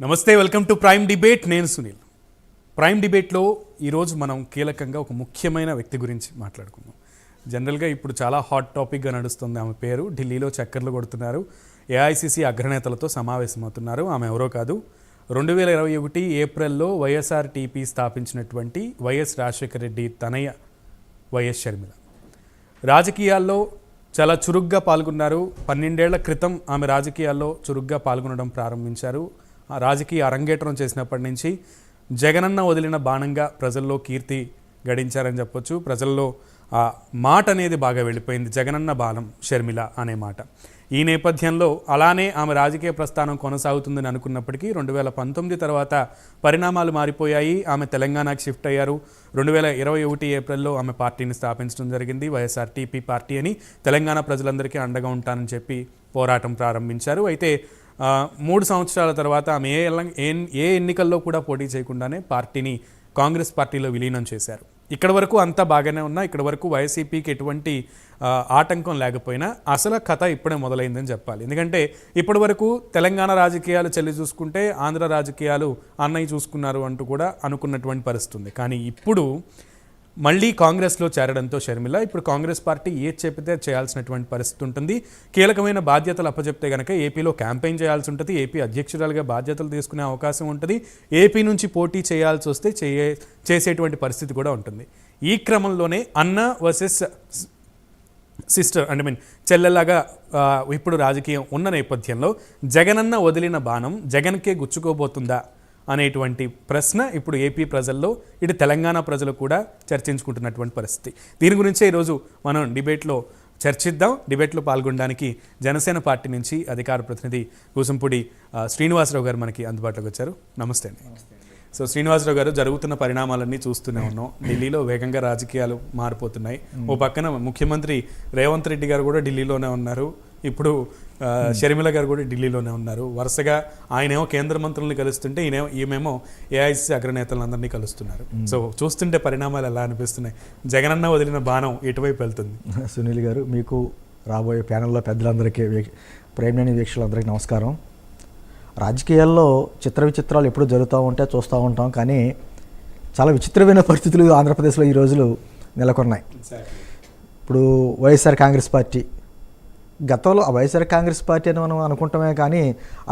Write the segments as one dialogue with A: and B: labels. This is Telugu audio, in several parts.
A: నమస్తే వెల్కమ్ టు ప్రైమ్ డిబేట్. నేను సునీల్. ప్రైమ్ డిబేట్లో ఈరోజు మనం కీలకంగా ఒక ముఖ్యమైన వ్యక్తి గురించి మాట్లాడుకుందాం. జనరల్గా ఇప్పుడు చాలా హాట్ టాపిక్గా నడుస్తుంది ఆమె పేరు. ఢిల్లీలో చక్కర్లు కొడుతున్నారు. ఏఐసిసి అగ్రనేతలతో సమావేశమవుతున్నారు. ఆమె ఎవరో కాదు. రెండు వేల ఇరవై ఒకటి ఏప్రిల్లో వైఎస్ఆర్ టీపీ స్థాపించినటువంటి వైఎస్ రాజశేఖర రెడ్డి తనయ్య వైఎస్ షర్మిల. రాజకీయాల్లో చాలా చురుగ్గా పాల్గొన్నారు. పన్నెండేళ్ళ క్రితం ఆమె రాజకీయాల్లో చురుగ్గా పాల్గొనడం ప్రారంభించారు. రాజకీయ అరంగేట్రం చేసినప్పటి నుంచి జగనన్న వదిలిన బాణంగా ప్రజల్లో కీర్తి గడించారని చెప్పొచ్చు. ప్రజల్లో ఆ మాట అనేది బాగా వెళ్ళిపోయింది. జగనన్న బాణం షర్మిల అనే మాట. ఈ నేపథ్యంలో అలానే ఆమె రాజకీయ ప్రస్థానం కొనసాగుతుందని అనుకున్నప్పటికీ రెండు వేల పంతొమ్మిది తర్వాత పరిణామాలు మారిపోయాయి. ఆమె తెలంగాణకు షిఫ్ట్ అయ్యారు. రెండు వేల ఇరవై ఒకటి ఏప్రిల్లో ఆమె పార్టీని స్థాపించడం జరిగింది. వైఎస్ఆర్ టీపీ పార్టీ అని తెలంగాణ ప్రజలందరికీ అండగా ఉంటానని చెప్పి పోరాటం ప్రారంభించారు. అయితే మూడు సంవత్సరాల తర్వాత ఆమె ఏ ఏ- ఏ ఎన్నికల్లో కూడా పోటీ చేయకుండానే పార్టీని కాంగ్రెస్ పార్టీలో విలీనం చేశారు. ఇక్కడ వరకు అంతా బాగానే ఉన్నా ఇక్కడ వరకు వైసీపీకి ఎటువంటి ఆటంకం లేకపోయినా అసలు కథ ఇప్పుడే మొదలైందని చెప్పాలి. ఎందుకంటే ఇప్పటి వరకు తెలంగాణ రాజకీయాలు చెల్లి చూసుకుంటే ఆంధ్ర రాజకీయాలు అన్నయ్య చూసుకున్నారు అంటూ కూడా అనుకున్నటువంటి పరిస్థితుంది కానీ ఇప్పుడు మళ్ళీ కాంగ్రెస్లో చేరడంతో షర్మిల ఇప్పుడు కాంగ్రెస్ పార్టీ ఏది చెబితే చేయాల్సినటువంటి పరిస్థితి ఉంటుంది. కీలకమైన బాధ్యతలు అప్పచెప్తే గనక ఏపీలో క్యాంపెయిన్ చేయాల్సి ఉంటుంది. ఏపీ అధ్యక్షురాలుగా బాధ్యతలు తీసుకునే అవకాశం ఉంటుంది. ఏపీ నుంచి పోటీ చేయాల్సి వస్తే చేయ చేసేటువంటి పరిస్థితి కూడా ఉంటుంది. ఈ క్రమంలోనే అన్న వర్సెస్ సిస్టర్ అంటే మీన్ చెల్లెలాగా ఇప్పుడు రాజకీయం ఉన్న నేపథ్యంలో జగనన్న వదిలిన బాణం జగన్కే గుచ్చుకోబోతుందా? అనేటువంటి ప్రశ్న ఇప్పుడు ఏపీ ప్రజల్లో ఇటు తెలంగాణ ప్రజలు కూడా చర్చించుకుంటున్నటువంటి పరిస్థితి. దీని గురించే ఈరోజు మనం డిబేట్లో చర్చిద్దాం. డిబేట్లో పాల్గొనడానికి జనసేన పార్టీ నుంచి అధికార ప్రతినిధి కూసంపూడి శ్రీనివాసరావు గారు మనకి అందుబాటులోకి వచ్చారు. నమస్తే అండి. సో శ్రీనివాసరావు గారు జరుగుతున్న పరిణామాలన్నీ చూస్తూనే ఉన్నాం. ఢిల్లీలో వేగంగా రాజకీయాలు మారిపోతున్నాయి. ఓ పక్కన ముఖ్యమంత్రి రేవంత్ రెడ్డి గారు కూడా ఢిల్లీలోనే ఉన్నారు. ఇప్పుడు షర్మిల గారు కూడా ఢిల్లీలోనే ఉన్నారు. వరుసగా ఆయనేమో కేంద్ర మంత్రుల్ని కలుస్తుంటే ఈయన ఈమెమో ఏఐసిసి అగ్రనేతలందరినీ కలుస్తున్నారు. సో చూస్తుంటే పరిణామాలు ఎలా అనిపిస్తున్నాయి? జగనన్న వదిలిన బాణం ఎటువైపు వెళ్తుంది?
B: సునీల్ గారు మీకు రాబోయే ప్యానెల్లో పెద్దలందరికీ వీ- ప్రేమలేని వీక్షకులందరికీ నమస్కారం. రాజకీయాల్లో చిత్ర విచిత్రాలు ఎప్పుడు జరుగుతూ ఉంటే చూస్తూ ఉంటాం కానీ చాలా విచిత్రమైన పరిస్థితులు ఆంధ్రప్రదేశ్లో ఈ రోజులు నెలకొన్నాయి. ఇప్పుడు వైఎస్ఆర్ కాంగ్రెస్ పార్టీ గతంలో వైఎస్ఆర్ కాంగ్రెస్ పార్టీ అని మనం అనుకుంటామే కానీ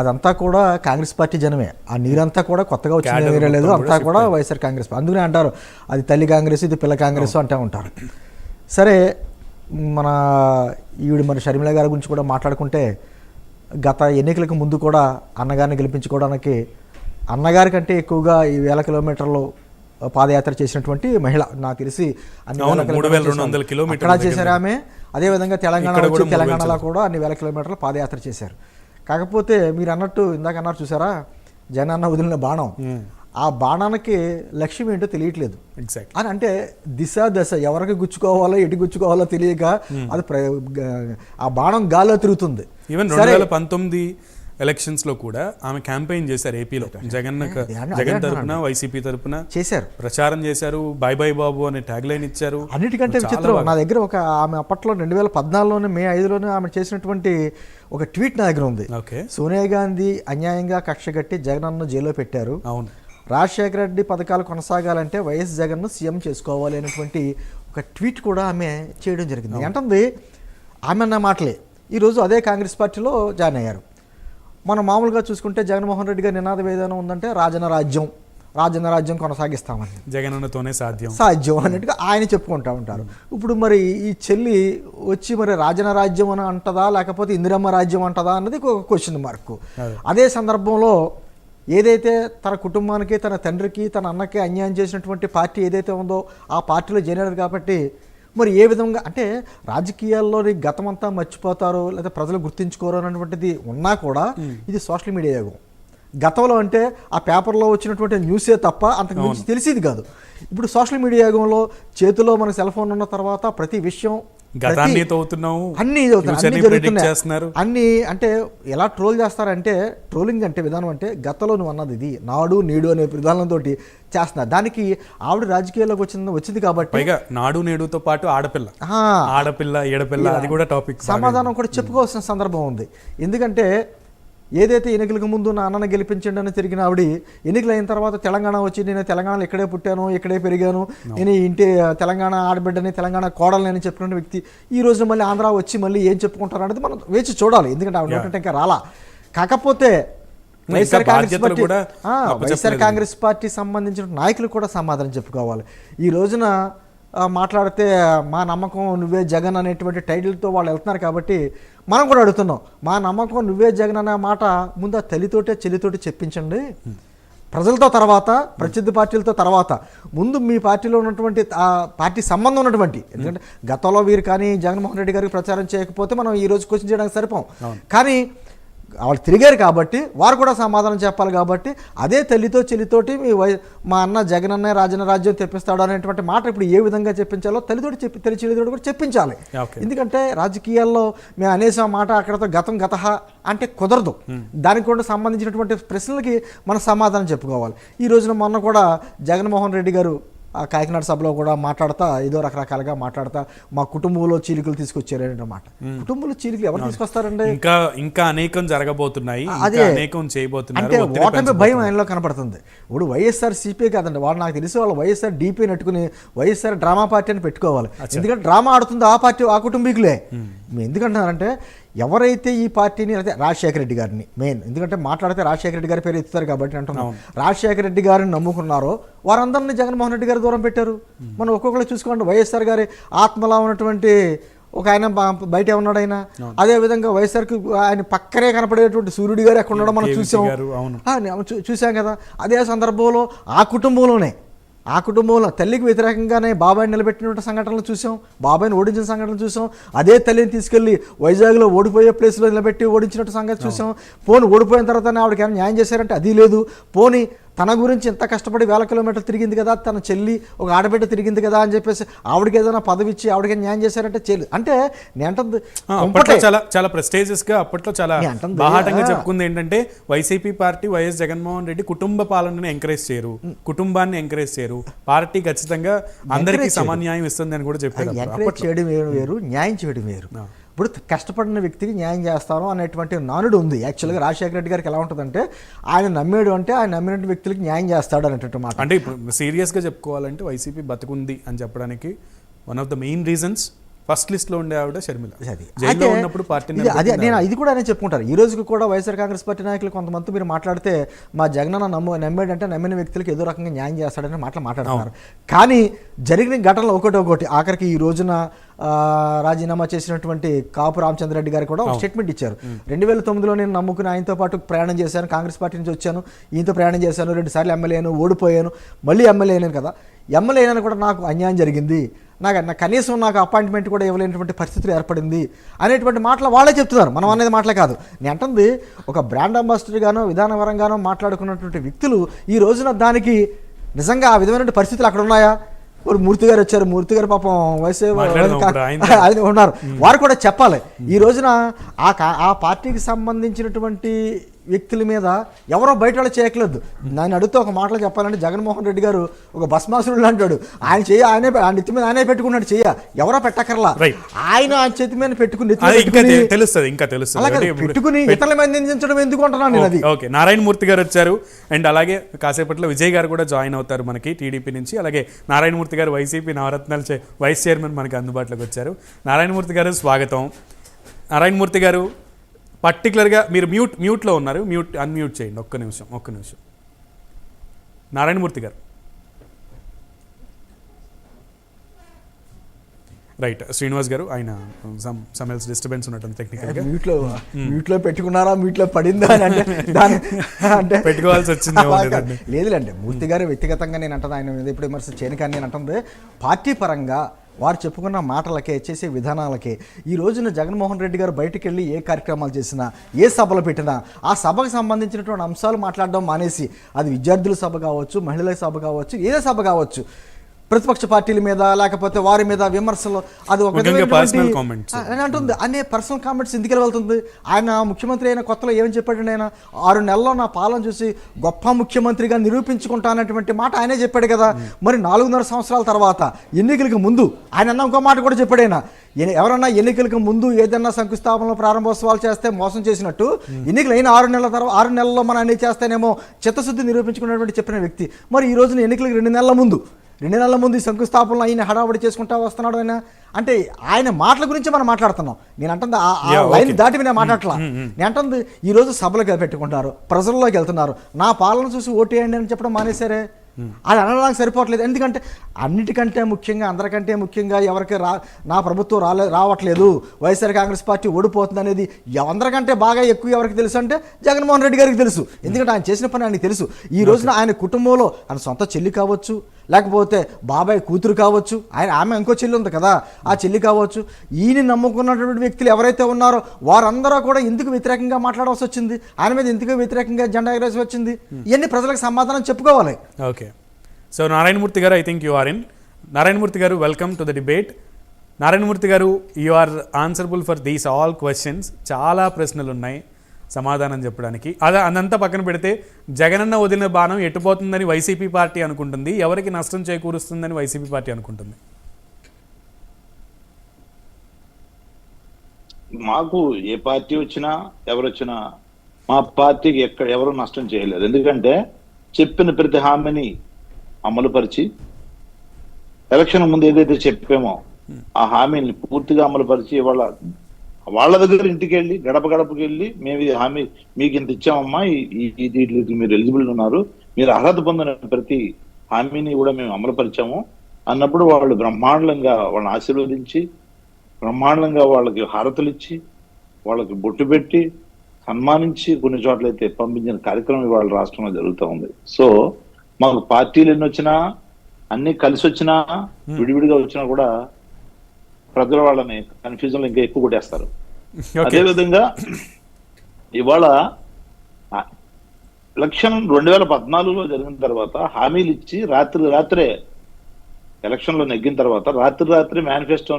B: అదంతా కూడా కాంగ్రెస్ పార్టీ జనమే. ఆ నీరంతా కూడా కొత్తగా వచ్చింది వేరే లేదు. అంతా
A: కూడా
B: వైఎస్ఆర్ కాంగ్రెస్. అందుకనే అంటారు అది తల్లి కాంగ్రెస్ ఇది పిల్ల కాంగ్రెస్ అంటూ ఉంటారు. సరే మన ఈవిడ మన షర్మిల గారి గురించి కూడా మాట్లాడుకుంటే గత ఎన్నికలకు ముందు కూడా అన్నగారిని గెలిపించుకోవడానికి అన్నగారి కంటే ఎక్కువగా ఈ వేల కిలోమీటర్లు పాదయాత్ర చేసినటువంటి మహిళ. నాకు తెలిసి అక్కడ చేశారు ఆమె. అదే విధంగా తెలంగాణ తెలంగాణలో కూడా అన్ని వేల కిలోమీటర్లు పాదయాత్ర చేశారు. కాకపోతే మీరు అన్నట్టు ఇందాక అన్నారు చూసారా? జగనన్న వదిలిన బాణం. ఆ బాణానికి లక్ష్యం ఏంటో తెలియట్లేదు.
A: ఎగ్జాక్ట్
B: అని అంటే దిశ దశ ఎవరికి గుచ్చుకోవాలో ఎటు గుచ్చుకోవాలో తెలియక అది ఆ బాణం గాల్లో తిరుగుతుంది.
A: ఈవెన్ రెండు వేల పంతొమ్మిది ఎలక్షన్స్లో కూడా ఆమె క్యాంపెయిన్ చేశారు ఏపీలో జగన్ జగన్. తరపున వైసీపీ తరపున
B: చేశారు.
A: ప్రచారం చేశారు. బాయ్ బాయ్ బాబు అనే ట్యాగ్ లైన్ ఇచ్చారు.
B: అన్నిటికంటే విచిత్రం. నా దగ్గర ఒక ఆమె అప్పట్లో రెండు వేల పద్నాలుగులోనే మే ఐదులోనే ఆమె చేసినటువంటి ఒక ట్వీట్ నా దగ్గర ఉంది.
A: ఓకే
B: సోనియా గాంధీ అన్యాయంగా కక్ష కట్టి జగనన్ను జైల్లో పెట్టారు.
A: అవును.
B: రాజశేఖర రెడ్డి పథకాలు కొనసాగాలంటే వైఎస్ జగన్ను సీఎం చేసుకోవాలి అనేటువంటి ఒక ట్వీట్ కూడా ఆమె చేయడం జరిగింది. అంటుంది ఆమె అన్న మాటలే. ఈరోజు అదే కాంగ్రెస్ పార్టీలో జాయిన్ అయ్యారు. మనం మామూలుగా చూసుకుంటే జగన్మోహన్ రెడ్డి గారి నినాదం ఏదైనా ఉందంటే రాజన రాజ్యం రాజన రాజ్యం కొనసాగిస్తామని.
A: జగనన్నతోనే సాధ్యం.
B: సాధ్యం అన్నట్టుగా ఆయన చెప్పుకుంటా ఉంటారు. ఇప్పుడు మరి ఈ చెల్లి వచ్చి మరి రాజన రాజ్యం అని అంటదా లేకపోతే ఇందిరమ్మ రాజ్యం అంటదా అన్నది ఒక క్వశ్చన్ మార్క్
A: అదే.
B: సందర్భంలో ఏదైతే తన కుటుంబానికి తన తండ్రికి తన అన్నకి అన్యాయం చేసినటువంటి పార్టీ ఏదైతే ఉందో ఆ పార్టీలో చేరారు కాబట్టి మరి ఏ విధంగా అంటే రాజకీయాల్లోని గతమంతా మర్చిపోతారో లేదా ప్రజలు గుర్తించుకోరు అన్నటువంటిది ఉన్నా కూడా ఇది సోషల్ మీడియా యుగం. గతంలో అంటే ఆ పేపర్లో వచ్చినటువంటి న్యూసే తప్ప అంతకు మించి తెలిసేది కాదు. ఇప్పుడు సోషల్ మీడియా యుగంలో చేతిలో మన సెల్ ఫోన్ ఉన్న తర్వాత ప్రతి విషయం
A: గతాన్ని
B: అన్ని అన్ని జరుగుతున్నాయి. అన్ని అంటే ఎలా ట్రోల్ చేస్తారంటే ట్రోలింగ్ అంటే విధానం అంటే గతంలో నువ్వు అన్నది ఇది. నాడు నేడు అనే విధానంతో చేస్తున్నారు. దానికి ఆవిడ రాజకీయాల్లోకి వచ్చింది వచ్చింది కాబట్టి
A: పైగా నాడు నేడుతో పాటు ఆడపిల్ల. ఆడపిల్ల ఏడపిల్ల అది కూడా టాపిక్
B: సమాధానం కూడా చెప్పుకోవాల్సిన సందర్భం ఉంది. ఎందుకంటే ఏదైతే ఎన్నికలకు ముందు నా అన్నను గెలిపించండి అని తిరిగిన ఆవిడ ఎన్నికలు అయిన తర్వాత తెలంగాణ వచ్చి నేను తెలంగాణలో ఇక్కడే పుట్టాను ఇక్కడే పెరిగాను నేను ఇంటి తెలంగాణ ఆడబిడ్డని తెలంగాణ కోడలని అని చెప్పిన వ్యక్తి ఈ రోజున మళ్ళీ ఆంధ్ర వచ్చి మళ్ళీ ఏం చెప్పుకుంటారు అనేది మనం వేచి చూడాలి. ఎందుకంటే ఆవిడ ఏంటంటే ఇంకా రాలా. కాకపోతే YSR Congress party. YSR Congress party సంబంధించిన నాయకులు కూడా సమాధానం చెప్పుకోవాలి. ఈ రోజున మాట్లాడితే మా నమ్మకం నువ్వే జగన్ అనేటువంటి టైటిల్తో వాళ్ళు వెళ్తున్నారు కాబట్టి మనం కూడా అడుగుతున్నాం మా నమ్మకం నువ్వే జగన్ అనే మాట ముందు ఆ తల్లితోటే చెల్లితోటి చెప్పించండి. ప్రజలతో తర్వాత ప్రత్యర్థి పార్టీలతో తర్వాత ముందు మీ పార్టీలో ఉన్నటువంటి ఆ పార్టీ సంబంధం ఉన్నటువంటి ఎందుకంటే గతంలో వీరు కానీ జగన్మోహన్ రెడ్డి గారికి ప్రచారం చేయకపోతే మనం ఈ రోజు క్వశ్చన్ చేయడానికి సరిపోం. కానీ వాళ్ళు తిరిగారు కాబట్టి వారు కూడా సమాధానం చెప్పాలి కాబట్టి అదే తల్లితో చెల్లితోటి మీ వై మా అన్న జగన్ అన్న రాజన రాజ్యం తెప్పిస్తాడు అనేటువంటి మాట ఇప్పుడు ఏ విధంగా చెప్పించాలో తల్లితోటి చెప్పి తల్లి చెల్లితోటి కూడా చెప్పించాలి. ఎందుకంటే రాజకీయాల్లో మేము అనేసిన మాట అక్కడతో గతం గత అంటే కుదరదు. దానికి కూడా సంబంధించినటువంటి ప్రశ్నలకి మనం సమాధానం చెప్పుకోవాలి. ఈ రోజున మొన్న కూడా జగన్మోహన్ రెడ్డి గారు కాకినాడ సభలో కూడా మాట్లాడతా ఏదో రకరకాలుగా మాట్లాడతా. మా కుటుంబంలో చీలికలు తీసుకొచ్చారు అన్నమాట కుటుంబంలో చీలికలు ఎవరు తీసుకొస్తారండి?
A: ఇంకా ఇంకా అనేకం జరగబోతున్నాయి.
B: అదే.
A: అనేకం చేయబోతున్నారు.
B: అంటే ఓటమి భయం ఆయనలో కనపడుతుంది. ఇప్పుడు వైఎస్ఆర్ సిపి కాదండి వాళ్ళు నాకు తెలిసి వాళ్ళు వైఎస్ఆర్ డీపీ నెట్టుకుని వైఎస్ఆర్ డ్రామా పార్టీ అని పెట్టుకోవాలి. ఎందుకంటే డ్రామా ఆడుతుంది ఆ పార్టీ ఆ కుటుంబీకులే. ఎందుకంటున్నారంటే ఎవరైతే ఈ పార్టీని అయితే రాజశేఖర రెడ్డి గారిని మెయిన్ ఎందుకంటే మాట్లాడితే రాజశేఖర రెడ్డి గారి పేరు ఎత్తుతారు కాబట్టి అంటున్నాం. రాజశేఖర రెడ్డి గారిని నమ్ముకున్నారో వారందరినీ జగన్మోహన్ రెడ్డి గారు దూరం పెట్టారు. మనం ఒక్కొక్కరు చూసుకోండి వైఎస్ఆర్ గారి ఆత్మలా ఉన్నటువంటి ఒక ఆయన బయట ఉన్నాడు ఆయన. అదే విధంగా వైఎస్ఆర్కి ఆయన పక్కనే కనపడేటువంటి సూర్యుడి గారు ఎక్కడ ఉన్నాడో మనం చూసాం. చూసాం కదా. అదే సందర్భంలో ఆ కుటుంబంలోనే ఆ కుటుంబంలో తల్లికి వ్యతిరేకంగానే బాబాయిని నిలబెట్టిన సంఘటనలు చూసాం బాబాయిని ఓడించిన సంఘటనలు చూసాం అదే తల్లిని తీసుకెళ్ళి వైజాగ్లో ఓడిపోయే ప్లేస్లో నిలబెట్టి ఓడించినట్టు సంగతి చూసాం. పోనీ ఓడిపోయిన తర్వాత ఆవిడకి ఏమైనా న్యాయం చేశారంటే అది లేదు. పోనీ తన గురించి ఎంత కష్టపడి వేల కిలోమీటర్లు తిరిగింది కదా తన చెల్లి ఒక ఆడబిడ్డ తిరిగింది కదా అని చెప్పేసి ఆవిడకి ఏదైనా పదవి ఇచ్చి ఆవిడకి న్యాయం చేశారంటే చెల్లి అంటే నేను
A: అప్పట్లో. చాలా చాలా ప్రెస్టేజియస్గా అప్పట్లో చాలా బాహాటంగా. చెప్పుకుంది ఏంటంటే YCP party YS Jaganmohan Reddy కుటుంబ పాలనని ఎంకరేజ్ చేయరు. కుటుంబాన్ని ఎంకరేజ్ చేయరు. పార్టీ ఖచ్చితంగా అందరికీ సమన్యాయం ఇస్తుంది అని కూడా చెప్పారు.
B: ఎంకరేజ్ చేయడం వేరు న్యాయం చేయడం వేరు. ఇప్పుడు కష్టపడిన వ్యక్తికి న్యాయం చేస్తాను అనేటువంటి నానుడు ఉంది. యాక్చువల్గా రాజశేఖర రెడ్డి గారికి ఎలా ఉంటుందంటే ఆయన నమ్మేడు అంటే ఆయన నమ్మిన వ్యక్తులకి న్యాయం చేస్తాడు అనేటువంటి మాట.
A: అంటే ఇప్పుడు సీరియస్గా చెప్పుకోవాలంటే వైసీపీ బతుకుంది అని చెప్పడానికి one of the main reasons first లిస్ట్లో ఉండే ఆవిడ షర్మిల. జైల్లో ఉన్నప్పుడు పార్టీని
B: ఇది- అదే నేను ఇది కూడా నేను చెప్పుకుంటారు ఈ రోజుకి కూడా వైఎస్ఆర్ కాంగ్రెస్ పార్టీ నాయకులు కొంతమంది మీరు మాట్లాడితే మా జగనన్న నమ్ము నమ్మాడంటే నమ్మిన వ్యక్తులకు ఏదో రకంగా న్యాయం చేస్తాడని మాటలు మాట్లాడుతున్నారు. కానీ జరిగిన ఘటనలు ఒకటి ఒకటి ఆఖరికి ఈ రోజున రాజీనామా చేసినటువంటి కాపు రామచంద్రరెడ్డి గారు కూడా ఒక స్టేట్మెంట్ ఇచ్చారు. రెండు వేల తొమ్మిదిలో నేను నమ్ముకుని ఆయనతో పాటు ప్రయాణం చేశాను కాంగ్రెస్ పార్టీ నుంచి వచ్చాను ఈయనతో ప్రయాణం చేశాను రెండు సార్లు ఎమ్మెల్యేను ఓడిపోయాను మళ్ళీ ఎమ్మెల్యే అయినాను కదా. ఎమ్మెల్యే అయినా కూడా నాకు అన్యాయం జరిగింది. నాకు నా కనీసం నాకు అపాయింట్మెంట్ కూడా ఇవ్వలేనటువంటి పరిస్థితులు ఏర్పడింది అనేటువంటి మాటలు వాళ్ళే చెప్తున్నారు. మనం అనేది మాటలే కాదు. నేను అంటుంది ఒక బ్రాండ్ అంబాసిడర్గానో విధానపరంగానో మాట్లాడుకున్నటువంటి వ్యక్తులు ఈ రోజున దానికి నిజంగా ఆ విధమైన పరిస్థితులు అక్కడ ఉన్నాయా? మరి మూర్తి గారు వచ్చారు. మూర్తి గారు పాపం వయసు
A: ఇప్పుడు ఆయన.
B: ఉన్నారు. వారు కూడా చెప్పాలి. ఈ రోజున ఆ కా- ఆ పార్టీకి సంబంధించినటువంటి వ్యక్తుల మీద ఎవరో బయట వాళ్ళు చేయట్లేదు నేను అడుగుతూ ఒక మాటలు చెప్పాలంటే జగన్మోహన్ రెడ్డి గారు ఒక భస్మాసురుడు అంటాడు. ఆయన చెయ్యి ఆయనే ఆయన నెత్తి మీద ఆయనే పెట్టుకున్నాడు చెయ్య ఎవరో పెట్టకర్లా. ఆయన ఆయన చేతి మీద పెట్టుకుని
A: తెలుస్తుంది ఇంకా తెలుస్తుంది.
B: పెట్టుకుని ఇతరుల మీద నిందించడం ఎందుకు అంటున్నాను నేను అది.
A: ఓకే. నారాయణ మూర్తి గారు వచ్చారు. అండ్ అలాగే కాసేపట్లో విజయ్ గారు కూడా జాయిన్ అవుతారు మనకి టీడీపీ నుంచి. అలాగే నారాయణమూర్తి గారు వైసీపీ నవరత్నాలు చే- వైస్ చైర్మన్ మనకి అందుబాటులోకి వచ్చారు. నారాయణమూర్తి గారు స్వాగతం. నారాయణమూర్తి గారు పర్టికులర్గా మీరు మ్యూట్ మ్యూట్లో ఉన్నారు. మ్యూట్ అన్మ్యూట్ చేయండి. ఒక్క నిమిషం ఒక్క నిమిషం. నారాయణమూర్తి గారు. రైట్ శ్రీనివాస్ గారు ఆయన సమ్ సమ్ ఎల్స్ డిస్టర్బెన్స్ ఉన్నట్టు టెక్నికల్గా
B: మ్యూట్లో మ్యూట్లో పెట్టుకున్నారా? మ్యూట్లో పడిందా? అని అంటే దాని అంటే
A: పెట్టుకోవాల్సి.
B: కాదు. లేదులేండి. మూర్తి గారు వ్యక్తిగతంగా నేను అంటుంది ఆయన మీద ఇప్పుడు విమర్శ చేయను కానీ నేను అంటుంది పార్టీ పరంగా వారు చెప్పుకున్న మాటలకే చేసే విధానాలకే. ఈ రోజున జగన్మోహన్ రెడ్డి గారు బయటకు వెళ్ళి ఏ కార్యక్రమాలు చేసినా ఏ సభలు పెట్టినా ఆ సభకు సంబంధించినటువంటి అంశాలు మాట్లాడడం మానేసి అది విద్యార్థుల సభ కావచ్చు మహిళల సభ కావచ్చు ఏదే సభ కావచ్చు ప్రతిపక్ష పార్టీల మీద లేకపోతే వారి మీద విమర్శలు అది ఒక అంటుంది. అనే పర్సనల్ కామెంట్స్ ఎందుకు వెళ్తుంది? ఆయన ముఖ్యమంత్రి అయిన కొత్తలో ఏమని చెప్పాడు ఆయన? ఆరు నెలల్లో నా పాలన చూసి గొప్ప ముఖ్యమంత్రిగా నిరూపించుకుంటానటువంటి మాట ఆయనే చెప్పాడు కదా. మరి నాలుగున్నర సంవత్సరాల తర్వాత ఎన్నికలకు ముందు ఆయన అన్న ఇంకో మాట కూడా చెప్పాడు ఆయన. ఎవరన్నా ఎన్నికలకు ముందు ఏదన్నా శంకుస్థాపనలు ప్రారంభోత్సవాలు చేస్తే మోసం చేసినట్టు ఎన్నికలు అయిన ఆరు నెలల తర్వాత ఆరు నెలల్లో మనం అన్ని చేస్తేనేమో చిత్తశుద్ధి నిరూపించుకున్నటువంటి చెప్పిన వ్యక్తి. మరి ఈ రోజున ఎన్నికలకు రెండు నెలల ముందు రెండు నెలల ముందు శంకుస్థాపనలు ఆయన హడావుడి చేసుకుంటా వస్తున్నాడు ఆయన. అంటే ఆయన మాటల గురించి మనం మాట్లాడుతున్నాం. నేను అంటుంది ఆ- లైన్. దాటి నేను మాట్లాడట్లా. నేను అంటుంది ఈ రోజు సభలకు పెట్టుకుంటారు ప్రజల్లోకి వెళ్తున్నారు. నా పాలన చూసి ఓటేయండి అని చెప్పడం మానేశారే. అది అనడానికి సరిపోవట్లేదు. ఎందుకంటే అన్నిటికంటే ముఖ్యంగా అందరికంటే ముఖ్యంగా ఎవరికి రా నా ప్రభుత్వం రాలే రావట్లేదు. వైఎస్ఆర్ కాంగ్రెస్ పార్టీ ఓడిపోతుంది అనేది అందరికంటే బాగా ఎక్కువ ఎవరికి తెలుసు అంటే జగన్మోహన్ రెడ్డి గారికి తెలుసు. ఎందుకంటే ఆయన చేసిన పని ఆయనకి తెలుసు. ఈ రోజున ఆయన కుటుంబంలో ఆయన సొంత చెల్లి కావచ్చు లేకపోతే బాబాయ్ కూతురు కావచ్చు ఆయన ఆమె ఇంకో చెల్లి ఉంది కదా ఆ చెల్లి కావచ్చు. ఈయన నమ్ముకున్నటువంటి వ్యక్తులు ఎవరైతే ఉన్నారో వారందరూ కూడా ఎందుకు వ్యతిరేకంగా మాట్లాడవలసి వచ్చింది. ఆయన మీద ఎందుకు వ్యతిరేకంగా జెండా ఎగరేసి వచ్చింది. ఇవన్నీ ప్రజలకు సమాధానం చెప్పుకోవాలి.
A: Okay. So Narayanamurthy garu I think you are in Narayanamurthy garu welcome to the debate Narayanamurthy garu you are answerable for these all questions చాలా ప్రశ్నలు ఉన్నాయి సమాధానం చెప్పడానికి. అదే అదంతా పక్కన పెడితే జగనన్న వదిలిన బాణం ఎట్టుపోతుందని వైసీపీ పార్టీ అనుకుంటుంది. ఎవరికి నష్టం చేకూరుస్తుందని వైసీపీ పార్టీ అనుకుంటుంది?
C: మాకు ఏ పార్టీ వచ్చినా ఎవరు వచ్చినా మా పార్టీకి ఎక్కడ ఎవరు నష్టం చేయలేదు. ఎందుకంటే చెప్పిన ప్రతి హామీని అమలుపరిచి ఎలక్షన్ ముందు ఏదైతే చెప్పామో ఆ హామీని పూర్తిగా అమలుపరిచి ఇవాళ వాళ్ళ దగ్గర ఇంటికి వెళ్ళి గడప గడపకి వెళ్ళి మేము ఇది హామీ మీకు ఇంత ఇచ్చామమ్మా వీటికి మీరు ఎలిజిబుల్ ఉన్నారు మీరు అర్హత పొందిన ప్రతి హామీని కూడా మేము అమలుపరిచాము అన్నప్పుడు వాళ్ళు బ్రహ్మాండంగా వాళ్ళని ఆశీర్వదించి బ్రహ్మాండంగా వాళ్ళకి హారతులు ఇచ్చి వాళ్ళకి బొట్టు పెట్టి సన్మానించి కొన్ని చోట్ల అయితే పంపించిన కార్యక్రమం ఇవాళ రాష్ట్రంలో జరుగుతూ ఉంది. సో మాకు పార్టీలు ఎన్ని వచ్చినా అన్ని కలిసి వచ్చినా విడివిడిగా వచ్చినా కూడా ప్రజలు వాళ్ళని కన్ఫ్యూజన్లో ఇంకా ఎక్కువ కొట్టేస్తారు.
A: ఓకే
C: అదే విధంగా ఇవాళ ఎలక్షన్ రెండు వేల పద్నాలుగులో జరిగిన తర్వాత హామీలు ఇచ్చి రాత్రి రాత్రే ఎలక్షన్లో నెగ్గిన తర్వాత రాత్రి రాత్రి మేనిఫెస్టో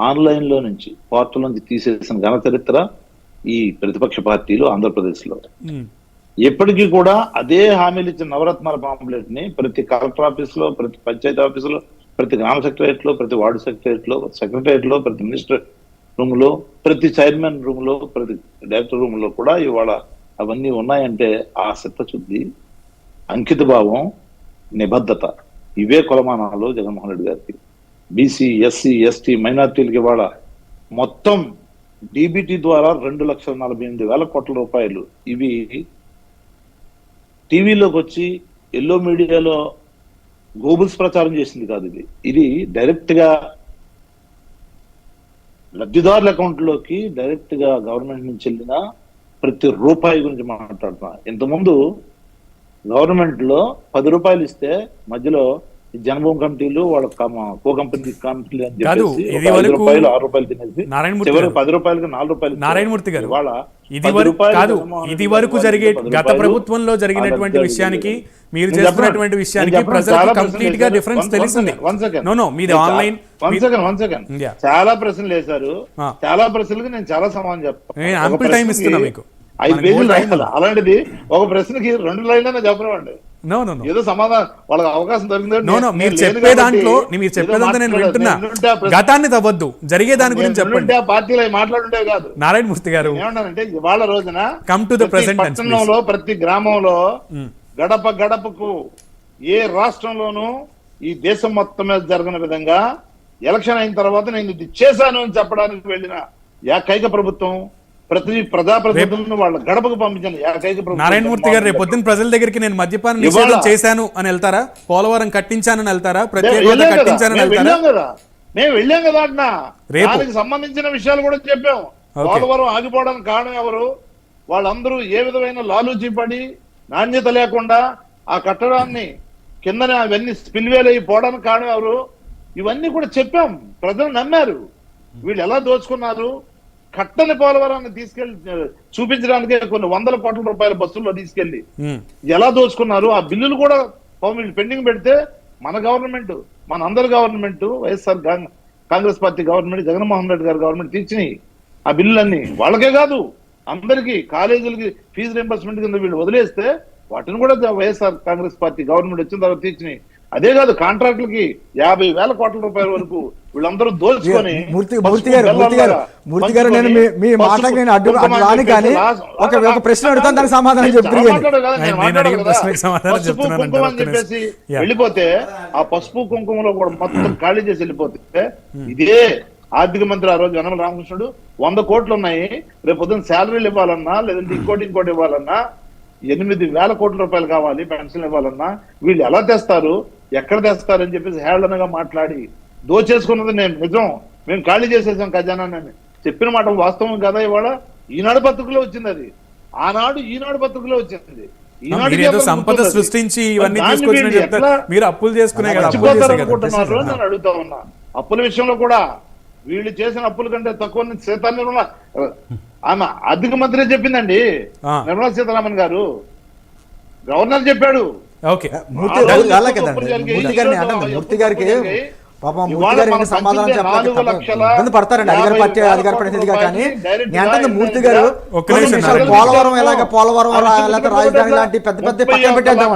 C: ఆన్లైన్లో నుంచి పోర్టల్ నుంచి తీసేసిన ఘన చరిత్ర ఈ ప్రతిపక్ష పార్టీలు ఆంధ్రప్రదేశ్లో
A: మ్మ్.
C: ఎప్పటికీ కూడా అదే హామీలు ఇచ్చిన నవరత్నాల పాంప్లెట్ని ప్రతి కలెక్టర్ ఆఫీస్లో ప్రతి పంచాయతీ ఆఫీస్లో ప్రతి గ్రామ సెక్రటరియట్లో ప్రతి వార్డు సెక్రటరియట్లో సెక్రటరియట్లో ప్రతి మినిస్టర్ రూమ్లో ప్రతి చైర్మన్ రూమ్లో ప్రతి డైరెక్టర్ రూమ్లో కూడా ఇవాళ అవన్నీ ఉన్నాయంటే ఆ చిత్తశుద్ధి అంకిత భావం నిబద్ధత ఇవే కొలమానాలు జగన్మోహన్ రెడ్డి గారికి. బీసీ ఎస్సీ ఎస్టీ మైనార్టీలకి ఇవాళ మొత్తం డీబీటీ ద్వారా రెండు లక్షల నలభై ఎనిమిది వేల కోట్ల రూపాయలు ఇవి టీవీలోకి వచ్చి ఎల్లో మీడియాలో గోబుల్స్ ప్రచారం చేసింది కాదు ఇది. ఇది డైరెక్ట్గా లబ్ధిదారుల అకౌంట్లోకి డైరెక్ట్గా గవర్నమెంట్ నుంచి వెళ్ళిన ప్రతి రూపాయి గురించి మాట్లాడుతున్నా. ఇంతకుముందు గవర్నమెంట్లో పది రూపాయలు ఇస్తే మధ్యలో జనభూమి కమిటీలు వాళ్ళ కో కంపెనీ కంపెనీలు అని చెప్పేసి ఐదు
A: వరకు
C: రూపాయలు ఆరు రూపాయలు తినేసి చివరికి. పది రూపాయలకి నాలుగు రూపాయలు.
A: నారాయణమూర్తి గారు
C: ఇవాళ
A: ఇది వరకు కాదు ఇది వరకు జరిగే గత ప్రభుత్వంలో జరిగినటువంటి విషయానికి మీరు
C: నేను
A: చేస్తున్నటువంటి. విషయానికి. ప్రజలకు
C: చాలా
A: కంప్లీట్
C: ప్రశ్నలు
A: గా. డిఫరెన్స్ తెలిసింది. నో నో మీది online
C: second, one second.
A: Yeah.
C: చాలా ప్రశ్నలు వేశారు. చాలా ప్రశ్నలకు నేను చాలా సమాధానం చెప్తాను ప్రశ్నకి
A: ఇస్తున్నా మీకు.
C: ఐదు పేజీలు రాయాలి. అలాంటిది ఒక ప్రశ్నకి రెండు లైన్లైనా చెప్పనివ్వండి.
A: నో
C: ఏదో సమాధానం వాళ్ళకి అవకాశం దొరికింది
A: నో నో మీరు చెప్పే దాంట్లో మీరు చెప్పేదంతా నేను వింటున్నా. గతాన్ని తవ్వద్దు. జరిగే దాని గురించి చెప్పండి.
C: పార్టీలో మాట్లాడుంటే కాదు.
A: నారాయణమూర్తి గారు
C: ఏమన్నానంటే ఇవాళ రోజున
A: the
C: ప్రతి
A: present tense,
C: పట్టణంలో ప్రతి గ్రామంలో గడప గడపకు ఏ రాష్ట్రంలోనూ ఈ దేశం మొత్తం మీద జరిగిన విధంగా ఎలక్షన్ అయిన తర్వాత నేను ఇది చేశాను అని చెప్పడానికి వెళ్ళిన ఏకైక ప్రభుత్వం ప్రతి ప్రజాప్రతినిధులను వాళ్ళ గడపకు పంపించిన ఏకైక
A: నారాయణమూర్తి గారు రేపు పొద్దున్న ప్రజల దగ్గరికి నేను మద్యపాన నిషేధం చేశాను అని వెళ్తారా? పోలవరం కట్టించానని వెళ్తారా? ప్రత్యేక కట్టించానని
C: మేము
A: వెళ్తారా?
C: వెళ్ళాం కదా. మేము వెళ్ళాం కదా అన్నా. దానికి సంబంధించిన విషయాలు కూడా చెప్పాం. పోలవరం ఆగిపోవడానికి కారణం ఎవరు? వాళ్ళందరూ ఏ విధమైన లాలూచి పడి నాణ్యత లేకుండా ఆ కట్టడాన్ని కిందనే అవన్నీ స్పిల్వేలు అయి పోవడానికి కారణం ఎవరు? ఇవన్నీ కూడా చెప్పాం. ప్రజలు నమ్మారు. వీళ్ళు ఎలా దోచుకున్నారు? కట్టని పోలవరాన్ని తీసుకెళ్ళి చూపించడానికి కొన్ని వందల కోట్ల రూపాయల బస్సుల్లో
A: తీసుకెళ్ళి
C: ఎలా దోచుకున్నారు? ఆ బిల్లులు కూడా వీళ్ళు పెండింగ్ పెడితే మన గవర్నమెంట్ మన అందరి government YSR Kong- Congress party government Jaganmohan Reddy గారి గవర్నమెంట్ తీర్చినాయి. ఆ బిల్లులన్నీ వాళ్ళకే కాదు అందరికీ కాలేజీలకి ఫీజు రింబర్స్మెంట్ కింద వీళ్ళు వదిలేస్తే వాటిని కూడా వైఎస్ఆర్ కాంగ్రెస్ పార్టీ గవర్నమెంట్ వచ్చిన తర్వాత తీర్చినాయి. అదే కాదు కాంట్రాక్టులకి యాభై వేల కోట్ల రూపాయల వరకు వీళ్ళందరూ దోచుకొని
B: మూర్తి
C: పసుపు
B: మూర్తి గారు మూర్తి గారు మూర్తి గారు నేను మీ నేను అడ్డు రాని కానీ ఒక ఒక ప్రశ్న అడుగుతాను దానికి సమాధానం
A: చెప్తున్నాను.
C: చెప్పేసి. వెళ్ళిపోతే ఆ పసుపు కుంకుమలో కూడా మొత్తం ఖాళీ చేసి వెళ్ళిపోతే ఇదే ఆర్థిక మంత్రి ఆ రోజు యనమల రామకృష్ణుడు వంద కోట్లు ఉన్నాయి రేపు పొద్దున్న శాలరీలు ఇవ్వాలన్నా లేదంటే ఇంకోటి ఇంకోటి ఇవ్వాలన్నా ఎనిమిది వేల కోట్ల రూపాయలు కావాలి పెన్షన్ ఇవ్వాలన్నా వీళ్ళు ఎలా తెస్తారు ఎక్కడ తెస్తారు అని చెప్పేసి హేళనగా మాట్లాడి దోచేసుకున్నది నేను నిజం. మేము ఖాళీ చేసేసాం ఖజానాన్ని చెప్పిన మాట వాస్తవం కదా ఇవాళ? ఈనాడు పత్రికలో వచ్చింది అది. ఆనాడు ఈనాడు పత్రికలో వచ్చింది. ఈనాడు
A: సంపద. సృష్టించి ఇవన్నీ మీరు అప్పులు చేసుకునే.
C: నేను అడుగుతా ఉన్నా. అప్పుల విషయంలో కూడా వీళ్ళు చేసిన అప్పుల కంటే తక్కువ సీతా నిర్మల ఆమె ఆర్థిక మంత్రి చెప్పిందండి. నిర్మలా సీతారామన్ గారు. గవర్నర్ చెప్పాడు
A: ఓకే
B: మూర్తి గారిని అంటే మూర్తి గారికి. పాపం మూర్తి సమాధానం ఇబ్బంది పడతారండి అధికార
C: యాభై
B: పార్టీ
C: వేల
B: అధికార
C: కోట్ల
B: ప్రతినిధిగా కానీ నేను అంటే మూర్తి గారు. పోలవరం ఎలాగ పోలవరం లేకపోతే రాజధాని? లాంటి పెద్ద పెద్ద పక్కన పెట్టేద్దాం